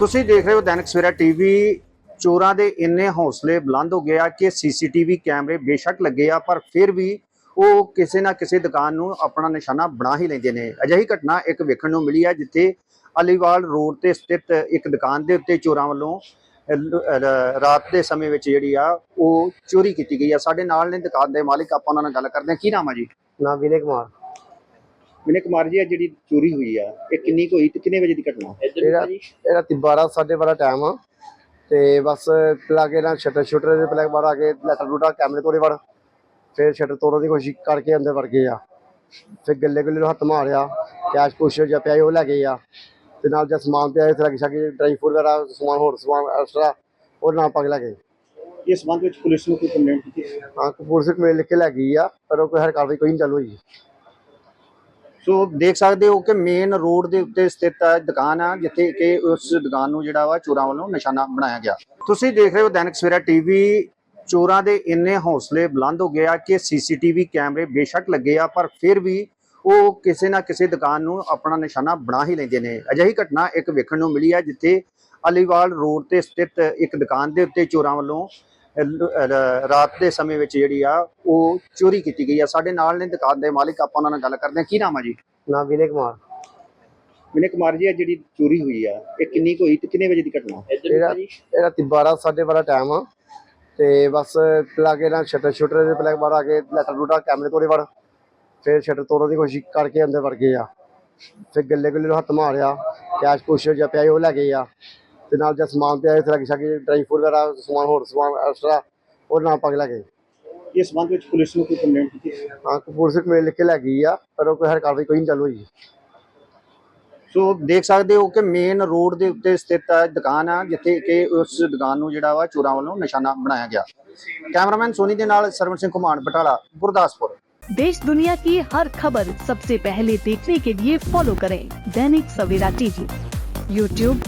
ਤੁਸੀਂ ਦੇਖ ਰਹੇ ਹੋ ਦੈਨਿਕ ਸਵੇਰਾ ਟੀਵੀ। ਚੋਰਾਂ ਦੇ ਇੰਨੇ ਹੌਸਲੇ ਬੁਲੰਦ ਹੋ ਗਏ ਆ ਕਿ ਸੀਸੀਟੀਵੀ ਕੈਮਰੇ ਬੇਸ਼ੱਕ ਲੱਗੇ ਆ, ਪਰ ਫਿਰ ਵੀ ਉਹ ਕਿਸੇ ਨਾ ਕਿਸੇ ਦੁਕਾਨ ਨੂੰ ਆਪਣਾ ਨਿਸ਼ਾਨਾ ਬਣਾ ਹੀ ਲੈਂਦੇ ਨੇ। ਅਜਿਹੀ ਘਟਨਾ ਇੱਕ ਵੇਖਣ ਨੂੰ ਮਿਲੀ ਆ, ਜਿੱਥੇ ਅਲੀਵਾਲ ਰੋਡ ਤੇ ਸਥਿਤ ਇੱਕ ਦੁਕਾਨ ਦੇ ਉੱਤੇ ਚੋਰਾਂ ਵੱਲੋਂ ਰਾਤ ਦੇ ਸਮੇਂ ਵਿੱਚ ਜਿਹੜੀ ਆ, ਉਹ ਚੋਰੀ ਕੀਤੀ ਗਈ ਆ। ਸਾਡੇ ਨਾਲ ਨੇ ਦੁਕਾਨ ਦੇ ਮਾਲਿਕ, ਆਪਾਂ ਉਹਨਾਂ ਨਾਲ ਗੱਲ ਕਰਦੇ ਹਾਂ। ਕੀ ਨਾਮ ਆ ਜੀ? ਨਾਮ ਵਿਨੇ ਕੁਮਾਰ। ਵਿਨੇ ਕੁਮਾਰ ਜੀ ਆ ਜਿਹੜੀ ਚੋਰੀ ਹੋਈ ਆ ਇਹ ਕਿੰਨੀ ਕੁ ਹੋਈ ਤੇ ਕਿੰਨੇ ਵਜੇ ਦੀ ਘਟਨਾ? ਇਹਦਾ ਇਹ ਰਾਤੀ 12 12:30 ਟਾਈਮ ਆ। ਤੇ ਬਸ ਲਾਗੇ ਨਾਲ ਸ਼ਟਰ ਸ਼ੂਟਰ ਦੇ ਪਲੈਗ ਬਾਹਰ ਆ ਕੇ ਲੈਟਰ ਲੂਟਾ ਕੈਮਰੇ ਤੋੜੇ ਵੜ ਫਿਰ ਸ਼ਟਰ ਤੋੜਨ ਦੀ ਕੋਸ਼ਿਸ਼ ਕਰਕੇ ਅੰਦਰ ਵੜ ਗਏ ਆ। ਫਿਰ ਗੱਲੇ ਗੁੱਲੇ ਨੂੰ ਹੱਥ ਮਾਰਿਆ ਕੈਸ਼ ਕੁਸ਼ ਜਿਹਾ ਪਿਆ ਸੀ ਉਹ ਲੈ ਗਏ ਆ। ਤੇ ਨਾਲ ਜਿਹਾ ਸਮਾਨ ਪਿਆ ਇਸ ਲੱਗ ਸ਼ਕੀ ਡਰਾਈ ਫੂਡ ਵਗੈਰਾ ਸਮਾਨ ਹੋਰ ਸਮਾਨ ਐਕਸਟਰਾ ਉਹ ਨਾਲ ਪਾ ਕੇ ਲੈ ਗਏ। ਇਸ ਸੰਬੰਧ ਵਿੱਚ ਪੁਲਿਸ ਨੂੰ ਕੋਈ ਕੰਪਲੇਂਟ ਕੀਤੀ? ਹਾਂ ਪੁਲਿਸ ਮੇਲ ਲਿਖ ਕੇ ਲੈ ਗਈ ਆ ਪਰ ਉਹ ਕੋਈ ਹਰ ਕਾਰਵਾਈ ਕੋਈ ਨਹੀਂ ਚਾਲੂ ਹੋਈ। ਸੋ ਦੇਖ ਸਕਦੇ ਹੋ ਕਿ ਮੇਨ ਰੋਡ ਦੇ ਉੱਤੇ ਸਥਿਤ ਹੈ ਦੁਕਾਨ ਆ, ਜਿੱਥੇ ਕਿ ਉਸ ਦੁਕਾਨ ਨੂੰ ਜਿਹੜਾ ਵਾ ਚੋਰਾਂ ਵੱਲੋਂ ਨਿਸ਼ਾਨਾ ਬਣਾਇਆ ਗਿਆ। ਤੁਸੀਂ ਦੇਖ ਰਹੇ ਹੋ ਦੈਨਿਕ ਸਵੇਰਾ ਟੀਵੀ। ਚੋਰਾਂ ਦੇ ਇੰਨੇ ਹੌਸਲੇ ਬੁਲੰਦ ਹੋ ਗਏ ਆ ਕਿ ਸੀਸੀਟੀਵੀ ਕੈਮਰੇ ਬੇਸ਼ੱਕ ਲੱਗੇ ਆ, ਪਰ ਫਿਰ ਵੀ ਉਹ ਕਿਸੇ ਨਾ ਕਿਸੇ ਦੁਕਾਨ ਨੂੰ ਆਪਣਾ ਨਿਸ਼ਾਨਾ ਬਣਾ ਹੀ ਲੈਂਦੇ ਨੇ। ਅਜਿਹੀ ਘਟਨਾ ਇੱਕ ਵੇਖਣ ਨੂੰ ਮਿਲੀ ਆ, ਜਿੱਥੇ ਅਲੀਵਾਲ ਰੋਡ ਤੇ ਸਥਿਤ ਇੱਕ ਦੁਕਾਨ ਦੇ ਉੱਤੇ ਚੋਰਾਂ ਵੱਲੋਂ ਰਾਤ ਦੇ ਸਮੇਂ ਵਿੱਚ ਜਿਹੜੀ ਆ ਉਹ ਚੋਰੀ ਕੀਤੀ ਗਈ ਆ। ਸਾਡੇ ਨਾਲ ਨੇ ਦੁਕਾਨ ਦੇ ਮਾਲਿਕ ਆਪਾਂ ਉਹਨਾਂ ਨਾਲ ਗੱਲ ਕਰਦੇ ਹਾਂ। ਕੀ ਨਾਮ ਆ ਜੀ? ਨਾਮ ਵਿਨੇ ਕੁਮਾਰ। ਵਿਨੇ ਕੁਮਾਰ ਜੀ ਆ ਜਿਹੜੀ ਚੋਰੀ ਹੋਈ ਆ ਇਹ ਕਿੰਨੀ ਕੁ ਹੋਈ? ਤੇ ਕਿੰਨੇ ਵਜੇ ਦੀ ਘਟਨਾ? ਇਹਦਾ ਇਹ ਰਾਤੀ 12 12:30 ਟਾਈਮ ਆ। ਤੇ ਬਸ ਲਾਗੇ ਨਾਲ ਸ਼ਟਰ ਸ਼ੂਟਰ ਦੇ ਪਲੈਗ ਬਾਹਰ ਆ ਕੇ ਲੈਟਰ ਲੂਟਾ ਕੈਮਰੇ ਤੋੜੇ ਵੜ। ਫਿਰ ਸ਼ਟਰ ਤੋੜਨ ਦੀ ਕੋਸ਼ਿਸ਼ ਕਰਕੇ ਅੰਦਰ ਵੜ ਗਏ ਆ। ਫਿਰ ਗੱਲੇ ਗੁੱਲੇ ਨੂੰ ਹੱਥ ਮਾਰਿਆ। ਕੈਸ਼ ਕੁਸ਼ ਜਿਹਾ ਪਿਆ ਉਹ ਲੈ ਗਏ ਆ। ਤੇ ਨਾਲ ਜਿਹਾ ਸਮਾਨ ਪਿਆ ਇਸ ਲੱਗ ਸ਼ਕੀ ਡਰਾਈ ਫੂਡ ਵਗੈਰਾ ਸਮਾਨ ਹੋਰ ਸਮਾਨ ਐਕਸਟਰਾ ਉਹ ਨਾਲ ਪਾ ਕੇ ਲੈ ਗਏ ਇਸ ਸੰਬੰਧ ਵਿੱਚ ਪੁਲਿਸ ਨੂੰ ਕੋਈ ਕੰਪਲੇਂਟ ਕੀਤੀ ਹਾਂ ਪੁਲਿਸ ਮੇਲ ਲਿਖ ਕੇ ਲੈ ਗਈ ਆ ਪਰ ਉਹ ਕੋਈ ਹਰ ਕਾਰਵਾਈ ਕੋਈ ਨਹੀਂ ਚਾਲੂ ਹੋਈ ਸੋ ਦੇਖ ਸਕਦੇ ਹੋ ਕਿ ਮੇਨ ਰੋਡ ਦੇ ਉੱਤੇ ਸਥਿਤ ਹੈ ਦੁਕਾਨ ਆ ਜਿੱਥੇ ਕਿ ਉਸ ਦੁਕਾਨ ਨੂੰ ਜਿਹੜਾ ਵਾ ਚੋਰਾਂ ਵੱਲੋਂ ਨਿਸ਼ਾਨਾ ਬਣਾਇਆ ਗਿਆ ਕੈਮਰਾਮੈਨ ਸੋਨੀ ਦੇ ਨਾਲ ਸਰਵਣ ਸਿੰਘ ਘੁਮਾਣ ਬਟਾਲਾ ਗੁਰਦਾਸਪੁਰ देश दुनिया की हर खबर सबसे पहले देखने के लिए फॉलो करें दैनिक सवेरा टीवी यूट्यूब